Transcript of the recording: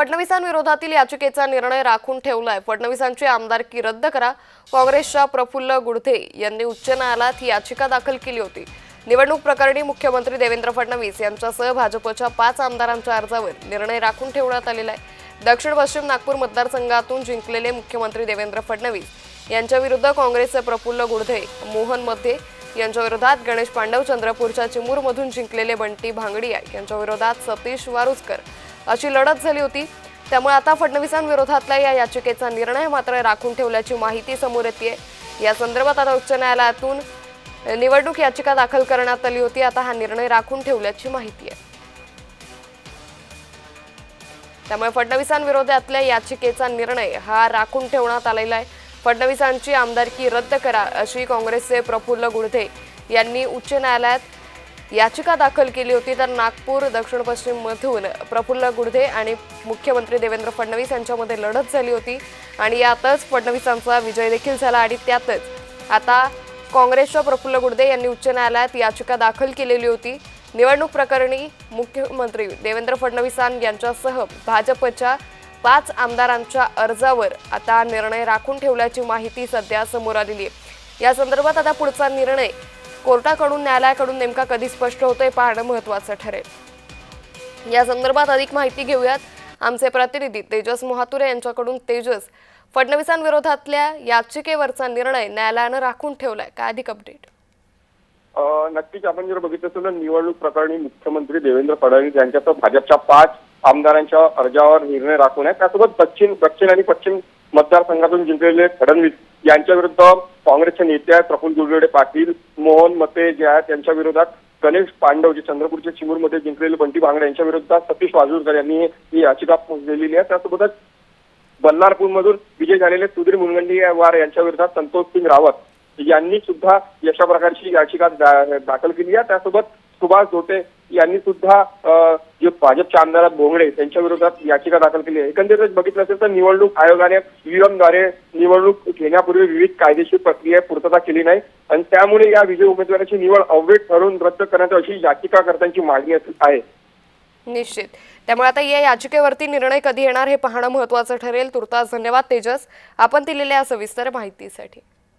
फडणवीसांविरोधातील याचिकेचा निर्णय राखून ठेवलाय. फडणवीसांची आमदारकी रद्द करा. काँग्रेसच्या प्रफुल्ल गुडधे यांनी उच्च न्यायालयात ही याचिका दाखल केली होती. निवडणूक प्रकरणी मुख्यमंत्री देवेंद्र फडणवीस यांच्यासह भाजपच्या पाच आमदारांच्या अर्जावर निर्णय राखून ठेवण्यात आलेला आहे. दक्षिण पश्चिम नागपूर मतदारसंघातून जिंकलेले मुख्यमंत्री देवेंद्र फडणवीस यांच्या विरुद्ध काँग्रेसचे प्रफुल्ल गुडधे मोहनमध्ये यांच्याविरोधात गणेश पांडव चंद्रपूरच्या चिमूरमधून जिंकलेले बंटी भांगडिया यांच्या विरोधात सतीश वारुजकर अशी लढत झाली होती. त्यामुळे आता फडणवीसांविरोधातल्या या याचिकेचा निर्णय मात्र राखून ठेवल्याची माहिती समोर येते या संदर्भात आता उच्च न्यायालयातून निवडणूक याचिका दाखल करण्यात आली होती. आता हा निर्णय राखून ठेवल्याची माहिती आहे. त्यामुळे फडणवीसांविरोधातल्या याचिकेचा निर्णय हा राखून ठेवण्यात आलेला आहे. फडणवीसांची आमदारकी रद्द करा अशी काँग्रेसचे प्रफुल्ल गुडधे यांनी उच्च न्यायालयात याचिका दाखल केली होती तर नागपूर दक्षिण पश्चिममधून प्रफुल्ल गुडधे आणि मुख्यमंत्री देवेंद्र फडणवीस यांच्यामध्ये लढत झाली होती आणि यातच फडणवीसांचा विजय देखील झाला आणि त्यातच आता काँग्रेसच्या प्रफुल्ल गुडदे यांनी उच्च न्यायालयात याचिका दाखल केलेली होती. निवडणूक प्रकरणी मुख्यमंत्री देवेंद्र फडणवीसां यांच्यासह भाजपच्या पाच आमदारांच्या अर्जावर आता निर्णय राखून ठेवल्याची माहिती सध्या समोर आलेली आहे. या संदर्भात आता पुढचा निर्णय कोर्टाकडून न्यायालयाकडून नेमका कधी स्पष्ट होतोय पाहणं महत्त्वाचं ठरेल. या संदर्भात अधिक माहिती घेऊयात आमचे प्रतिनिधी तेजस मोहातुरे यांच्याकडून. तेजस फडणवीसांविरोधातल्या याचिकेवरचा निर्णय न्यायालयानं राखून ठेवलाय. काय अधिक अपडेट नक्कीच आपण जर बघितलं असेल तर निवडणूक प्रकरणी मुख्यमंत्री देवेंद्र फडणवीस यांच्यासह भाजपच्या पाच आमदारांच्या अर्जावर निर्णय राखून आहे त्यासोबत दक्षिण दक्षिण आणि पश्चिम मतदारसंघातून जिंकलेले फडणवीस यांच्या विरुद्ध काँग्रेसचे नेते आहेत प्रफुल्ल दुर्गडे पाटील मोहन मते जे आहेत त्यांच्या विरोधात गणेश पांडव जे चंद्रपूरच्या चिमूरमध्ये जिंकलेले बंटी भांगडे यांच्या विरोधात सतीश वाजूरकर यांनी ही याचिका दिलेली आहे. त्यासोबतच बल्लारपूरमधून विजय झालेले सुधीर मुनगंटीवार यांच्या विरोधात संतोष सिंग रावत यांनी सुद्धा अशा प्रकारची याचिका दाखल केली आहे. त्यासोबत सुभाष धोटे यांनी सुद्धा जे भाजपच्या आमदार भोंगडे त्यांच्या विरोधात याचिका दाखल केली आहे. एकंदरीत बघितलं असेल तर निवडणूक आयोगाने ईव्हीएमद्वारे निवडणूक घेण्यापूर्वी विविध कायदेशीर प्रक्रिया पूर्तता केली नाही. आणि त्यामुळे या विजय उमेदवाराची निवड अवैध ठरवून रद्द करण्यात अशी याचिकाकर्त्यांची मागणी आहे. निश्चित. त्यामुळे आता या याचिकेवरती निर्णय कधी येणार हे पाहणं महत्वाचं ठरेल. तुर्तास धन्यवाद तेजस. आपण दिलेल्या सविस्तर माहितीसाठी.